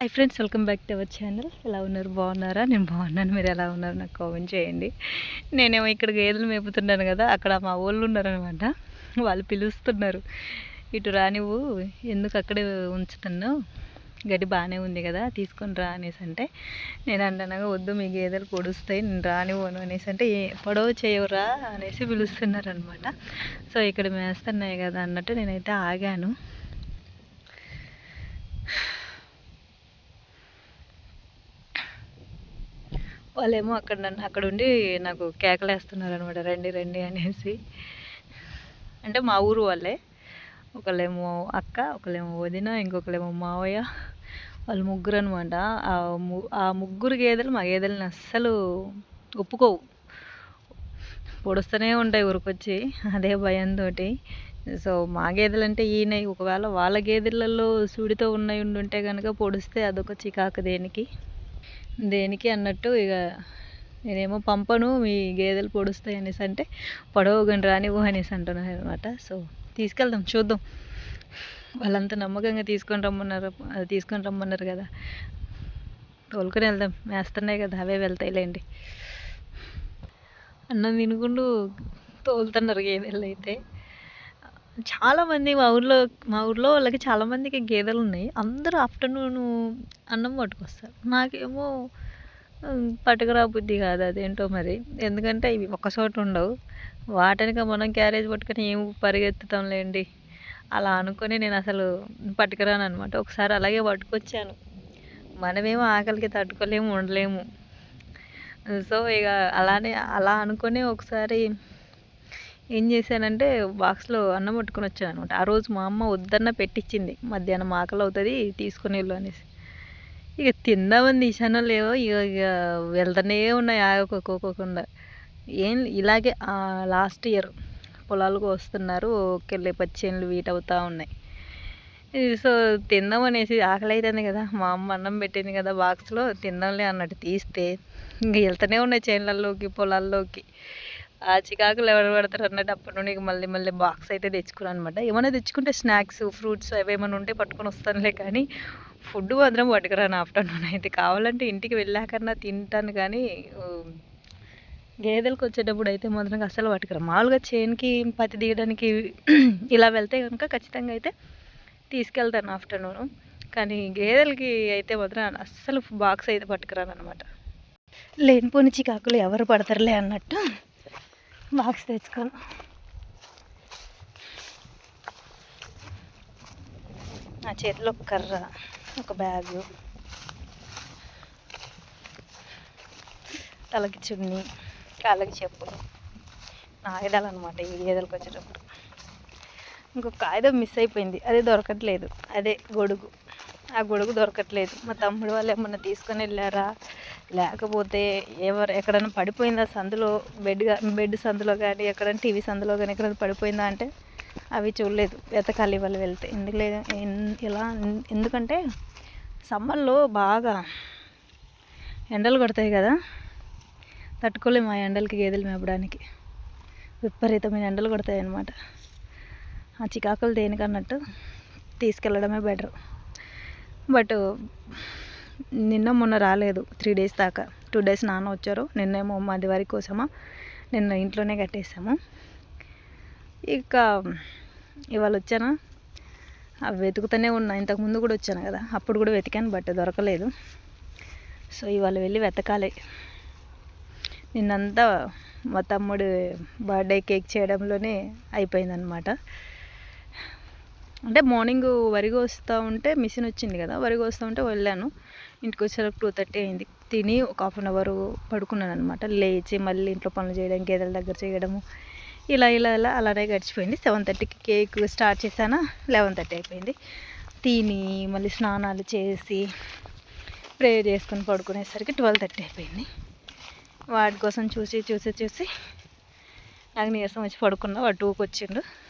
Hi friends welcome back to our channel. ఎలా ఉన్నారు? బాగున్నారా? నేను బాగున్నాను. మీరు ఎలా ఉన్నారు? నాకు కామెంట్ చేయండి. నేనేమో ఇక్కడ గేదెలు మేపుతున్నాను కదా అక్కడ మా ఊళ్ళు ఉన్నారనమాట వాళ్ళు పిలుస్తున్నారు. ఇటు రానివ్వు ఎందుకు అక్కడే ఉంచుతున్నావు? గడ్డి బాగానే ఉంది కదా తీసుకొని రా అనేసి అంటే నేను అంటనగా వద్దు మీ గేదెలు పొడుస్తాయి నేను రానివ్వను అనేసి అంటే ఏ పొడవు చేయవురా అనేసి పిలుస్తున్నారు అనమాట సో ఇక్కడ మేస్తున్నాయి కదా అన్నట్టు నేనైతే ఆగాను. వాళ్ళేమో అక్కడ నన్ను అక్కడ ఉండి నాకు కేకలేస్తున్నారు అనమాట రండి రండి అనేసి. అంటే మా ఊరు వాళ్ళే. ఒకళ్ళేమో అక్క ఒకళ్ళేమో వదిన ఇంకొకళ్ళేమో మావయ్య. వాళ్ళు ముగ్గురు అనమాట ఆ ము ఆ ముగ్గురు గేదెలు మా గేదెలని అస్సలు ఒప్పుకోవు. పొడుస్తూనే ఉంటాయి ఊరికొచ్చి అదే భయంతో సో మా గేదెలు అంటే ఈయన. ఒకవేళ వాళ్ళ గేదెలలో సూడితో ఉన్నాయి ఉండుంటే కనుక పొడిస్తే అదొక చికాకు దేనికి. దేనికి అన్నట్టు ఇక నేనేమో పంపను మీ గేదెలు పొడుస్తాయి అనేసి అంటే పొడవగని రానివ్వు అనేసి అంటున్నాను అనమాట సో తీసుకెళ్దాం చూద్దాం. వాళ్ళంతా నమ్మకంగా తీసుకొని రమ్మన్నారు అది తీసుకొని రమ్మన్నారు కదా. తోలుకొని వెళ్దాం వేస్తున్నాయి కదా అవే వెళ్తాయిలేండి అన్నం తినుకుంటూ తోలుతున్నారు గేదెలు అయితే చాలామంది మా ఊర్లో మా ఊర్లో వాళ్ళకి చాలామందికి గేదెలు ఉన్నాయి అందరూ ఆఫ్టర్నూన్ అన్నం పట్టుకొస్తారు. నాకేమో పట్టుకురా బుద్ధి కాదు అదేంటో మరి. ఎందుకంటే ఇవి ఒక చోట ఉండవు. వాటనిక మనం క్యారేజ్ పట్టుకొని ఏం పరిగెత్తుతాంలేండి. అలా అనుకొని నేను అసలు పట్టుకురాను అనమాట ఒకసారి అలాగే పట్టుకొచ్చాను. మనమేమో ఆకలికి తట్టుకోలేము ఉండలేము. సో ఇక అలానే అలా అనుకొని ఒకసారి ఏం చేశానంటే బాక్స్లో అన్నం పట్టుకుని వచ్చాను అనమాట ఆ రోజు మా అమ్మ వద్దన్న పెట్టించింది మధ్యాహ్నం ఆకలి అవుతుంది తీసుకుని వెళ్ళు అనేసి. ఇక తిందామని తీసానో లేవో ఇక ఇక వెళ్తూనే ఉన్నాయి ఆగకోకోకుండా ఏం ఇలాగే లాస్ట్ ఇయర్ పొలాలకు వస్తున్నారు. ఒకెళ్ళి పచ్చేళ్ళు వీట్ అవుతూ ఉన్నాయి. సో తిందాం అనేసి ఆకలి అవుతుంది కదా మా అమ్మ అన్నం పెట్టింది కదా బాక్స్లో తిందాంలే అన్నట్టు తీస్తే. ఇంక వెళ్తూనే ఉన్నాయి చేనులలోకి పొలాల్లోకి. ఆ చికాకులు ఎవరు పడతారు అన్నట్టు అప్పటి నుండి మళ్ళీ మళ్ళీ బాక్స్ అయితే తెచ్చుకున్నాను అనమాట ఏమైనా తెచ్చుకుంటే స్నాక్స్ ఫ్రూట్స్ అవి ఏమైనా ఉంటే పట్టుకొని వస్తానులే కానీ ఫుడ్ మాత్రం పట్టుకురాను ఆఫ్టర్నూన్ అయితే. కావాలంటే ఇంటికి వెళ్ళాకన్నా తింటాను కానీ గేదెలకు వచ్చేటప్పుడు అయితే మాత్రం అసలు పట్టుకురా మామూలుగా చేనుకి పత్తి తీయడానికి ఇలా వెళ్తే కనుక ఖచ్చితంగా అయితే తీసుకెళ్తాను ఆఫ్టర్నూన్ కానీ గేదెలకి అయితే మాత్రం అస్సలు బాక్స్ అయితే పట్టుకురాను అనమాట లేనిపోని చికాకులు ఎవరు పడతారులే అన్నట్టు. బాక్స్ తెచ్చుకోను నా చేతిలో ఒక కర్ర ఒక బ్యాగు తలకి చున్నీ కాళ్ళకి చెప్పులు నా ఆయుధాలు అనమాట ఈ గేదెలకు వచ్చేటప్పుడు. ఇంకొక ఆయుధం మిస్ అయిపోయింది. అది దొరకట్లేదు. అదే గొడుగు. ఆ గొడుగు దొరకట్లేదు. మా తమ్ముడు వాళ్ళు ఏమన్నా తీసుకొని వెళ్ళారా? లేకపోతే ఎవరు ఎక్కడైనా పడిపోయిందా సందులో? బెడ్ బెడ్ సందులో కానీ ఎక్కడైనా టీవీ సందులో కానీ ఎక్కడైనా పడిపోయిందా అంటే అవి చూడలేదు. వెతకాలి వాళ్ళు వెళ్తే. ఎందుకు లేదు? ఇలా ఎందుకంటే సమ్మర్లో బాగా ఎండలు కొడతాయి కదా? తట్టుకోలేము ఆ ఎండలకి గేదెలు మేపడానికి. విపరీతమైన ఎండలు కొడతాయి అన్నమాట ఆ చికాకులు దేనికన్నట్టు తీసుకెళ్ళడమే బెటర్. బట్ నిన్న మొన్న రాలేదు. త్రీ డేస్ దాకా. టూ డేస్ నాన్న వచ్చారు. నిన్నేమో మాది వరి కోసమా? నిన్న ఇంట్లోనే కట్టేసాము. ఇక ఇవాళ వచ్చానా? అవి వెతుకుతూనే ఉన్నా. ఇంతకుముందు కూడా వచ్చాను కదా. అప్పుడు కూడా వెతికాను బట్ దొరకలేదు. సో ఇవాళ వెళ్ళి వెతకాలి. నిన్నంతా మా తమ్ముడు బర్త్డే కేక్ చేయడంలోనే అయిపోయిందనమాట అంటే మార్నింగ్ వరిగా వస్తూ ఉంటే మిషన్ వచ్చింది కదా వరిగా వస్తూ ఉంటే వెళ్ళాను. ఇంటికి వచ్చేసరికి టూ థర్టీ అయింది. తిని ఒక హాఫ్ అన్ అవర్ పడుకున్నాను అనమాట లేచి మళ్ళీ ఇంట్లో పనులు చేయడం గేదెల దగ్గర చేయడము ఇలా ఇలా ఇలా అలానే గడిచిపోయింది. సెవెన్ థర్టీకి కేక్ స్టార్ట్ చేశాను లెవెన్ థర్టీ అయిపోయింది. తిని మళ్ళీ స్నానాలు చేసి ప్రే చేసుకొని పడుకునేసరికి ట్వెల్వ్ థర్టీ అయిపోయింది. వాటి కోసం చూసి చూసి చూసి నాకు నీరసం వచ్చి పడుకున్నా. వాడు టూకి వచ్చిండు.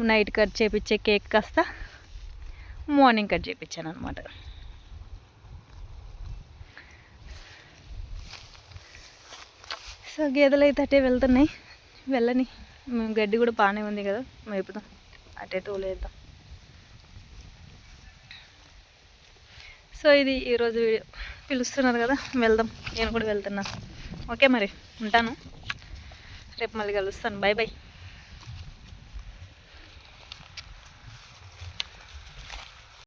నైట్ కట్ చేపించే కేక్ కాస్త మార్నింగ్ కట్ చేయించాను అనమాట సో గేదెలు అయితే అటే వెళ్తున్నాయి. వెళ్ళని. మేము గడ్డి కూడా బాగానే ఉంది కదా. మేపుదాం అటే తోలేద్దాం సో సో ఇది ఈరోజు వీడియో. పిలుస్తున్నారు కదా. వెళ్దాం. నేను కూడా వెళ్తున్నాను ఓకే మరి. ఉంటాను. రేపు మళ్ళీ కలుస్తాను. Bye bye